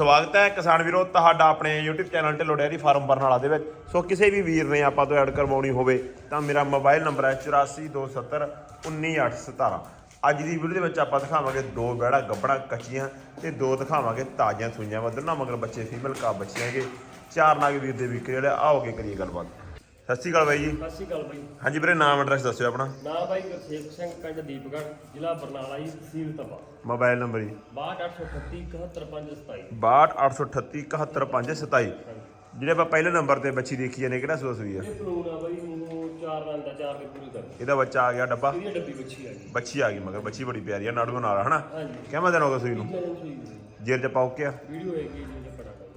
ਸਵਾਗਤ ਹੈ ਕਿਸਾਨ ਵੀਰੋ, ਤੁਹਾਡਾ ਆਪਣੇ YouTube channel Dhillon dairy farm Barnala ਦੇ ਵਿੱਚ। ਸੋ ਕਿਸੇ ਵੀ ਵੀਰ ਨੇ ਆਪਾਂ ਤੋਂ ਐਡ ਕਰਵਾਉਣੀ ਹੋਵੇ ਤਾਂ ਮੇਰਾ ਮੋਬਾਈਲ ਨੰਬਰ ਹੈ 8427191817 ਅੱਜ ਦੀ ਵੀਡੀਓ ਦੇ ਵਿੱਚ ਆਪਾਂ ਦਿਖਾਵਾਂਗੇ ਦੋ ਬੈੜਾ ਗੱਬਣਾ ਕੱਚੀਆਂ ਤੇ ਦੋ ਦਿਖਾਵਾਂਗੇ ਤਾਜ਼ੀਆਂ ਸੂਈਆਂ ਵਾ ਦੋਨਾਂ ਮਗਰ ਬੱਚੇ ਫੀਮੇਲ ਕਾ ਬੱਚੇ ਹੈਗੇ। ਚਾਰ ਨਾਗ ਵੀਰ ਦੇ ਵਿਕ ਜਿਹੜੇ ਆਓਗੇ ਕਰੀਏ ਗੱਲਬਾਤ। ਸਤਿ ਸ਼੍ਰੀ ਅਕਾਲ ਬਾਈ ਜੀ। ਸਤਿ ਸ਼੍ਰੀ ਅਕਾਲ ਬਾਈ। ਹਾਂਜੀ ਵੀਰੇ ਨਾਮ ਐਡਰੈਸ ਦੱਸਿਓ ਆਪਣਾ। ਨਾਮ ਬਾਈ ਗੁਰਸੇਵਕ ਸਿੰਘ ਪਿੰਡ ਦੀਪਗੜ੍ਹ ਜ਼ਿਲ੍ਹਾ ਬਰਨਾਲਾ ਜੀ ਤਹਿਸੀਲ ਤਪਾ ਮੋਬਾਈਲ ਨੰਬਰ ਜੀ। 62838 71527 6283171527 ਜਿਹੜੇ ਆਪਾਂ ਪਹਿਲੇ ਨੰਬਰ ਤੇ ਬੱਚੀ ਦੇਖੀ ਜਾਂਦੇ ਕਿਹੜਾ ਸੂਆ ਸੂਈ ਆ? ਇਹ ਪਲੂਨ ਆ ਬਾਈ ਨੂੰ ਚਾਰ ਰਨ ਦਾ ਚਾਰ ਕੇ ਪੂਰੀ ਕਰ ਇਹਦਾ ਬੱਚਾ ਆ ਗਿਆ ਡੱਬਾ। ਇਹਦੀ ਡੱਬੀ ਬੱਚੀ ਆ ਗਈ। ਬੱਚੀ ਆ ਗਈ ਮਗਰ ਬੱਚੀ ਬੜੀ ਪਿਆਰੀ ਆ ਨਾੜੂ ਨਾਲ ਹਨਾ? ਕਿਵੇਂ ਦਿਨ ਹੋ ਗਿਆ ਸੂਈ ਨੂੰ? ਜੇਰ ਚ ਪਾਉ ਕੇ ਆ ਵੀਡੀਓ ਹੈਗੀ ਜੀ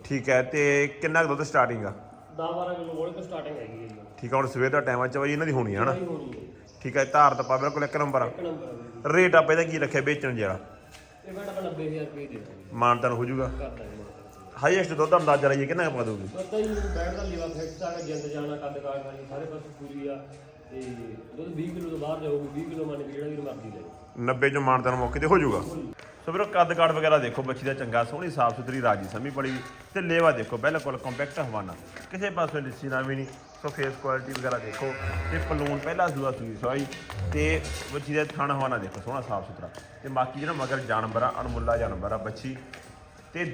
ਠੀਕ ਹੈ ਤੇ ਕਿੰਨਾ ਕੁ ਦੁੱਧ ਸਟਾਰਟਿੰਗ ਆ? 10 12 ਕਿਲੋ ਗੋਲੇ ਤੋਂ ਸਟਾਰਟਿੰਗ ਹੈਗੀ ਹੈ ਜੀ। ਠੀਕ ਆ ਹੁਣ ਸਵੇਰ ਦਾ ਟਾਈਮ ਆ ਚ ਬਾਈ ਇਹਨਾਂ ਦੀ ਹੋਣੀ ਆ ਹਨਾ? ਹੋਣੀ ਹੈ। ਠੀਕ ਹੈ ਧਾਰ ਤਾਂ ਪਾ ਬਿਲਕੁਲ ਇੱਕ ਨੰਬਰ ਆ। ਇੱਕ ਨੰਬਰ ਆ ਬਾਈ ਰੇਟ ਆਪਾਂ ਇਹਦਾ ਕੀ ਰੱਖਿਆ ਵੇਚਣ ਜਿਹੜਾ ਇਹ ਬੇਟਾ ਆਪਾਂ 90000 ਰੁਪਏ ਦੇ ਦਾਂਗੇ। ਮਾਨਤਨ ਹੋ ਜਾਊਗਾ। ਕਰ ਦਾਂਗੇ ਹਾਈਐਸਟ ਦੁੱਧ ਦਾ ਅੰਦਾਜ਼ਾ ਲਾਈਏ ਕਿੰਨਾ ਕੁ ਪਾ ਦੂਗੀ ਪਤਾ ਹੀ ਨਹੀਂ ਬੈਠ ਦਾ ਲੀਵਾ ਫਿਕਸ ਆ ਜਿੰਦ ਜਾਣਾ ਕੱਦ ਕਾਠ ਖਾਣੀ ਸਾਰੇ ਪਾਸੇ ਪੂਰੀ ਆ। ਤੇ ਦੁੱਧ 20 ਕਿਲੋ ਤੋਂ ਬਾਹਰ ਜਾਊਗੀ 20 ਕਿਲੋ ਮੰਨ ਕੇ ਜਿਹੜਾ ਵੀ ਮਰਜ਼ੀ ਲੈ 90 ਚੋਂ ਮਾਨਤਨ ਮੌਕੇ ਤੇ ਹੋ ਜਾਊਗਾ। ਸੋ ਵੀਰੋ ਕੱਦ ਕਾਠ ਵਗੈਰਾ ਦੇਖੋ ਬੱਚੀ ਦਾ ਚੰਗਾ ਸੋਹਣੀ ਸਾਫ਼ ਸੁਥਰੀ ਰਾਜੀ ਸਮੀ ਬੜੀ ਤੇ ਲੇਵਾ ਦੇਖੋ ਬਿਲਕੁਲ ਕੰਪੈਕਟ ਹਵਾਨਾ। ਕਿਸੇ ਪਾਸੇ ਲਿੱਸੀ ਨਾ ਵੀ ਨਹੀਂ ਸੋ ਫੇਸ ਕੁਆਲਿਟੀ ਵਗੈਰਾ ਦੇਖੋ। ਤੇ ਪਲੂਨ ਪਹਿਲਾ ਸੂਆ ਸੂਈ ਸਵਾਈ ਤੇ ਬੱਚੀ ਦਾ ਥਣ ਹਵਾਨਾ ਦੇਖੋ ਸੋਹਣਾ ਸਾਫ਼ ਸੁਥਰਾ। ਤੇ ਬਾਕੀ ਜਿਹੜਾ ਮਗਰ ਜਾਨਵਰ ਆ ਅਣਮੁੱਲਾ ਜਾਨਵਰ ਆ ਬੱਚੀ ਤੇ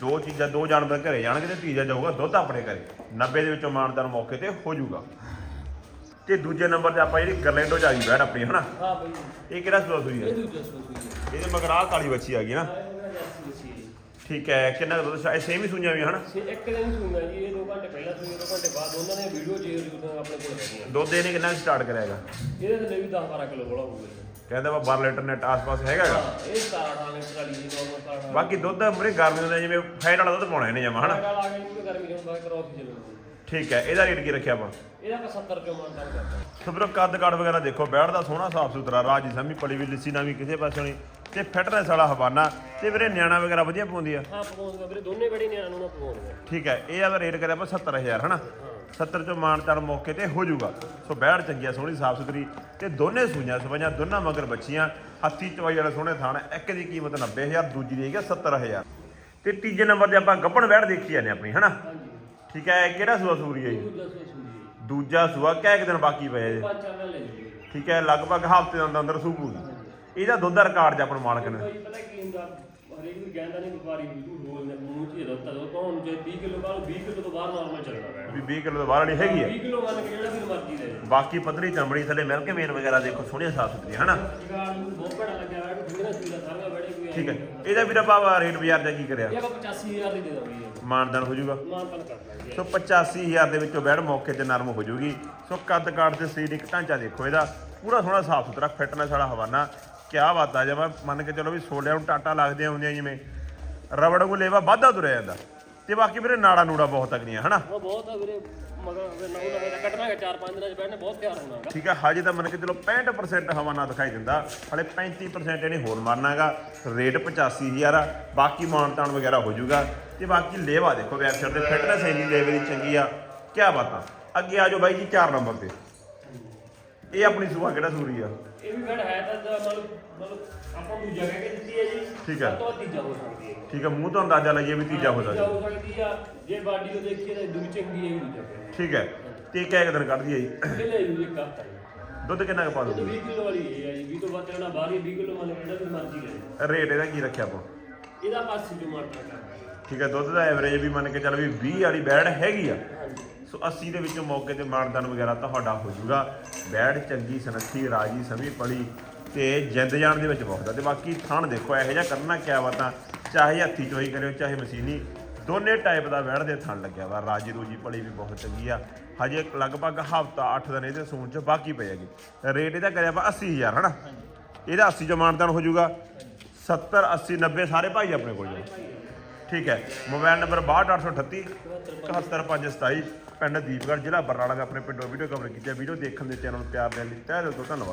ਦੋ ਚੀਜ਼ਾਂ ਦੋ ਜਾਨਵਰ ਘਰੇ ਜਾਣਗੇ ਤੇ ਤੀਜਾ ਜਾਊਗਾ ਦੁੱਧ ਆਪਣੇ ਘਰੇ। 90 ਦੇ ਵਿੱਚੋਂ ਮਾਨਦਾਰ ਮੌਕੇ ਤੇ ਹੋ ਜਾਊਗਾ। ਤੇ ਦੂਜੇ ਨੰਬਰ ਤੇ ਆਪਾਂ ਜਿਹੜੀ ਗਰਲੈਂਡੋ ਚ ਆ ਗਈ ਬੈਠ ਆਪਣੀ ਹਨਾ? ਹਾਂ ਬਈ। ਇਹ ਕਿਹੜਾ ਸੂਆ ਸੂਈ ਹੈ? ਇਹ ਦੂਜਾ ਸੋਸੀ ਹੈ। ਇਹਦੇ ਮਗਰ ਆਹ ਕਾਲੀ ਬੱਚੀ ਆ ਗਈ ਨਾ। ਠੀਕ ਹੈ ਕਿੰਨਾ ਕੁ ਦੁੱਧ ਸ਼ਾਇਦ ਸੇਮ ਹੀ ਸੂਈਆਂ ਵੀ ਹਨ? ਇੱਕ ਦਿਨ ਸੁਣਿਆ ਜੀ ਇਹ 2 ਘੰਟੇ ਪਹਿਲਾਂ ਸੁਣੀ 2 ਘੰਟੇ ਬਾਅਦ ਉਹਨਾਂ ਨੇ ਵੀਡੀਓ ਜੇ ਜਦੋਂ ਆਪਣੇ ਕੋਲ ਹੈਗੀਆਂ ਦੁੱਧ ਇਹਨੇ ਕਿੰਨਾ ਸਟਾਰਟ ਕਰਿਆਗਾ ਇਹਦੇ ਥੱਲੇ ਵੀ 10 12 ਕਿਲੋ ਬੋਲਾ ਹੋਊਗਾ। ਕਹਿੰਦਾ ਵਾ 12 ਲੀਟਰ ਨੈਟ ਆਸ-ਪਾਸ ਹੈਗਾਗਾ ਇਹ 17 ਲੀਟਰ ਵਾਲੀ ਜੀ ਨੋਰਮਲ ਸਾਰਾ ਬਾਕੀ ਦੁੱਧ ਮਰੇ ਗਰਮੀ ਹੁੰਦਾ ਜਿਵੇਂ ਫੈਟ ਵਾਲਾ ਦੁੱਧ ਪਾਉਣਾ ਇਹਨੇ ਜਮਾ ਹਨਾ? ਗਰਮੀ ਹੁੰਦਾ ਕਰੋਸ ਚੱਲੂਗੀ। ਠੀਕ ਹੈ ਇਹਦਾ ਰੇਟ ਕੀ ਰੱਖਿਆ ਆਪਾਂ? ਇਹਦਾ ਆਪਾਂ 70 ਰੁਪਏ ਮਾਨਦਾਨ ਕਰਦਾ। ਸਬਰੋ ਕੱਦ ਕਾਠ ਵਗੈਰਾ ਦੇਖੋ ਬੈਠ ਦਾ ਸੋਹਣਾ ਸਾਫ਼ ਸੁਥਰਾ ਰਾਜੀ ਸਮੀ ਪਲੀ ਵੀ ਲਿੱਸੀ ਨਾ ਵੀ ਕਿਸੇ ਪਾਸੇ ਨਹੀਂ ਤੇ ਫਿਟਨੈਸ ਵਾਲਾ ਹਵਾਨਾ ਤੇ ਵੀਰੇ ਨਿਆਣਾ ਵਗੈਰਾ ਵਧੀਆ ਪਾਉਂਦੀ ਆ? ਹਾਂ ਪਕਾਉਂਗਾ ਵੀਰੇ ਦੋਨੇ ਬੜੀ ਨਿਆਣ ਨੂੰ ਨਾ ਪਕਾਉਂਗਾ ਠੀਕ ਹੈ ਇਹ ਆਦਾ ਰੇਟ ਕਰਿਆ ਆਪਾਂ 70000 ਹਨਾ? 70 ਚੋਂ ਮਾਨਤਾਨ ਮੌਕੇ ਤੇ ਹੋ ਜਾਊਗਾ। ਸੋ ਬੈੜ ਚੰਗੀ ਆ ਸੋਹਣੀ ਸਾਫ਼ ਸੁਥਰੀ ਤੇ ਦੋਨੇ ਸੂਈਆਂ ਸਵਾਈਆਂ ਦੋਨਾਂ ਮਗਰ ਬੱਚੀਆਂ ਹੱਥੀ ਚਵਾਈ ਵਾਲੇ ਸੋਹਣੇ ਥਾਣ ਇੱਕ ਦੀ ਕੀਮਤ 90000 ਦੂਜੀ ਦੀ ਹੈਗੀ ਆ 70000 ਤੇ ਤੀਜੇ ਨੰਬਰ ਤੇ ਆਪਾਂ ਗੱਪਣ ਬੈੜ ਦੇਖੀ ਜਾਂਦੇ ਆਪਣੀ ਹਨਾ? ਠੀਕ ਹੈ ਇਹ ਕਿਹੜਾ ਸੂਆ ਸੂਰੀ ਹੈ ਜੀ? ਦੂਜਾ ਸੋਸੀ ਜੀ। ਦੂਜਾ ਸੂਆ ਕਿਹ ਇੱਕ ਦਿਨ ਬਾਕੀ ਪਏ ਜੀ? ਪੰਜ ਚਾਰ ਨਾਲ ਲੈ ਜੀ ਠੀਕ ਹੈ ਲਗਭਗ ਹਫ਼ਤੇ ਦੇ ਅੰਦਰ ਅੰਦਰ ਸੂ ਪੂਗੀ ਇਹਦਾ ਦੁੱਧ ਦਾ ਰਿਕਾਰਡ ਜ ਆਪਣ ਮਾਲਕ ਨੇ। ਭਾਈ ਪਤਾ ਕੀ ਹੁੰਦਾ? ਹਰੇਕ ਵੀ ਕਹਿੰਦਾ ਨਹੀਂ ਵਪਾਰੀ ਨੇ ਮੂੰਹ ਚ ਦਿੱਤਾ ਦੋ ਤੋਂ ਹੁਣ ਜੇ 20 ਕਿਲੋ ਬਾਅਦ 20 ਕਿਲੋ ਤੋਂ ਬਾਹਰ ਨਾਰਮਲ ਚੱਲਦਾ ਬੈਠ ਵੀ 20 ਕਿਲੋ ਤੋਂ ਬਾਹਰ ਵਾਲੀ ਹੈਗੀ ਹੈ 20 ਕਿਲੋ ਮੰਨ ਕੇ ਜਿਹੜਾ ਵੀ ਮਰਜ਼ੀ ਲੈ ਬਾਕੀ ਪਤਲੀ ਚਮੜੀ ਥੱਲੇ ਮਿਲ ਕੇ ਮੇਨ ਵਗੈਰਾ ਦੇਖੋ ਸੋਹਣੀਆਂ ਸਾਫ਼ ਸੁਥਰੀਆਂ ਹਨਾ? ਜਗਾੜ ਨੂੰ ਬਹੁਤ ਬੜਾ ਲੱਗਿਆ ਬੈਠ ਫਿੰਗਰਾਂ ਸੂਈ ਦਾ ਸਾਰਾ ਬੜੇ ਕੋਈ ਠੀਕ ਹੈ ਇਹਦਾ ਵੀਰ ਆਪਾਂ ਰੇਟ ਬਾਜ਼ਾਰ ਦਾ ਕੀ ਕਰਿਆ? ਇਹ ਆਪਾਂ 85000 ਦੀ ਦੇ ਦਾਂਗੇ ਜੀ। ਮਾਨਦਾਨ ਹੋ ਜਾਊਗਾ। ਮਾਨ ਤਨ ਕਰ ਲਾਂਗੇ ਸੋ 85000 ਦੇ ਵਿੱਚੋਂ ਬੈੜ ਮੌਕੇ ਤੇ ਨਰਮ ਹੋ ਜਾਊਗੀ। ਸੋ ਕੱਦ ਕਾਠ ਤੇ ਸਰੀਰਕ ਢਾਂਚਾ ਦੇਖੋ ਇਹਦਾ। ਪੂਰਾ ਸੋਹਣਾ ਸਾਫ਼ ਸੁਥਰਾ ਫਿਟਨੈਸ ਵਾਲਾ ਹਵਾਨਾ। ਕਿਆ ਬਾਤ ਆ ਜਮਾ ਮੰਨ ਕੇ ਚਲੋ ਵੀ ਸੋਲਿਆਂ ਨੂੰ ਟਾਟਾ ਲੱਗਦੇ ਹੁੰਦੀਆਂ ਜਿਵੇਂ ਰਬੜ ਨੂੰ ਲੇਵਾ ਵਾਧਾ ਤੁਰਿਆ ਜਾਂਦਾ। ਤੇ ਬਾਕੀ ਵੀਰੇ ਨਾੜਾ ਨੂੜਾ ਬਹੁਤ ਤਕੜੀਆਂ ਹਨਾ? ਉਹ ਬਹੁਤ ਆ ਵੀਰੇ ਮਗਰ ਅਗਰ ਨੌ ਨਵੇਂ ਦਾ ਕੱਟਣਾਗੇ 4-5 ਦਿਨਾਂ ਚ ਬੈਠਣੇ ਬਹੁਤ ਤਿਆਰ ਹੋਣਾਗਾ ਠੀਕ ਹੈ ਹਜੇ ਤਾਂ ਮੰਨ ਕੇ ਚਲੋ 65% ਹਵਾਨਾ ਦਿਖਾਈ ਦਿੰਦਾ ਹਲੇ 35% ਇਹਨੇ ਹੋਰ ਮਾਰਨਾਗਾ ਰੇਟ 85000 ਆ ਬਾਕੀ ਮਾਨਤਾਨ ਵਗੈਰਾ ਹੋ ਜਾਊਗਾ। ਤੇ ਬਾਕੀ ਲੇਵਾ ਦੇਖੋ ਵੈਬਸਾਈਟ ਤੇ ਫਿਟਨੈਸ ਇੰਨੀ ਲੇਵੇ ਦੀ ਚੰਗੀ ਆ ਕਿਆ ਬਾਤਾਂ? ਅੱਗੇ ਆ ਜਾਓ ਬਾਈ ਜੀ 4 ਨੰਬਰ ਤੇ। ਇਹ ਆਪਣੀ ਸੁਭਾ ਕਿਹੜਾ ਸੂਰੀ ਆ? ਇਹ ਵੀ ਬੈਠ ਹੈ ਤਾਂ ਮਤਲਬ ਮਤਲਬ ਆਪਾਂ ਨੂੰ ਜਗ੍ਹਾ ਕਿ ਦਿੱਤੀ ਹੈ ਜੀ। ਠੀਕ ਹੈ। ਸਭ ਤੋਂ ਵੱਧ ਤੀਜਾ ਹੋ ਸਕਦੀ ਹੈ। ਠੀਕ ਹੈ ਮੂੰਹ ਤੋਂ ਅੰਦਾਜ਼ਾ ਲਾਈਏ ਵੀ ਤੀਜਾ ਹੋ ਤੀਜਾ ਸਕਦਾ। ਹੋ ਸਕਦੀ ਆ। ਜੇ ਬਾਡੀ ਨੂੰ ਦੇਖੀਏ ਤਾਂ ਦੂਜੀ ਚੰਗੀ ਹੈ ਵੀ ਦੂਜਾ ਪਿਆ। ਠੀਕ ਹੈ ਤੇ ਕਿਆ ਇੱਕ ਦਿਨ ਕੱਢਦੀ ਆ ਜੀ ਇਹ ਲੈ ਜੂ ਇੱਕ ਹਫ਼ਤਾ ਜੀ। ਦੁੱਧ ਕਿੰਨਾ ਕੁ ਪਾ ਦੂਗੀ 20 ਕਿਲੋ ਵਾਲੀ ਇਹ ਹੈ ਜੀ। 20 ਤੋਂ ਵੱਧ ਜਿਹੜਾ ਬਾਹਰ ਹੀ 20 ਕਿਲੋ ਕੇ ਜਿਹੜਾ ਵੀ ਮਰਜ਼ੀ ਲੈ ਲਓ। ਰੇਟ ਇਹਦਾ ਕੀ ਰੱਖਿਆ ਆਪਾਂ? ਇਹਦਾ ਪਾਸੇ ਜੋ ਠੀਕ ਹੈ ਦੁੱਧ ਦਾ ਐਵਰੇਜ ਵੀ ਮੰਨ ਕੇ ਚੱਲ ਵੀ 20 ਵਾਲੀ ਬੈੜ ਹੈਗੀ ਆ। ਹਾਂਜੀ। ਸੋ 80 ਦੇ ਵਿੱਚੋਂ ਮੌਕੇ ਤੇ ਮਾਨਦਾਨ ਵਗੈਰਾ ਤੁਹਾਡਾ ਹੋ ਜਾਊਗਾ ਬੈੜ ਚੰਗੀ ਸਨੱਖੀ ਰਾਜੀ ਸਮੀ ਪੜੀ ਤੇ ਜਿੰਦ ਜਾਣ ਦੇ ਵਿੱਚ ਬਹੁਤ ਆ। ਤੇ ਬਾਕੀ ਥਣ ਦੇਖੋ ਇਹੋ ਜਿਹਾ ਕਰਨਾ ਕਿਆ ਵਾ ਤਾਂ ਚਾਹੇ ਹੱਥੀ ਚੋਈ ਕਰਿਓ ਚਾਹੇ ਮਸ਼ੀਨੀ ਦੋਨੇ ਟਾਈਪ ਦਾ ਬੈੜ ਦੇ ਥਣ ਲੱਗਿਆ ਵਾ। ਰਾਜੀ ਰੂਜੀ ਪੜੀ ਵੀ ਬਹੁਤ ਚੰਗੀ ਆ। ਹਜੇ ਲਗਭਗ ਹਫਤਾ 8 ਦਿਨ ਇਹਦੇ ਸੂਣ ਚ ਬਾਕੀ ਪਏ ਹੈਗੇ। ਰੇਟ ਇਹਦਾ ਕਰਿਆ ਵਾ 80000 ਹਨਾ? ਇਹਦਾ 80 ਚੋਂ ਮਾਨਦਾਨ ਹੋ ਜਾਊਗਾ 70 80 90 ਸਾਰੇ ਭਾਈ ਆਪਣੇ ਕੋਲ ਜੀ। ਠੀਕ ਹੈ। ਮੋਬਾਈਲ ਨੰਬਰ 62838 71527 ਪਿੰਡ ਦੀਪਗੜ੍ਹ ਜ਼ਿਲ੍ਹਾ ਬਰਨਾਲਾ ਦਾ ਆਪਣੇ ਪਿੰਡੋਂ ਵੀਡੀਓ ਕਵਰ ਕੀਤੀ ਹੈ। ਵੀਡੀਓ ਦੇਖਣ ਦੇ ਚੈਨਲ ਨੂੰ ਪਿਆਰ ਦੇਣ ਲਈ ਤਹਿ ਦਿਲ ਤੋਂ ਧੰਨਵਾਦ।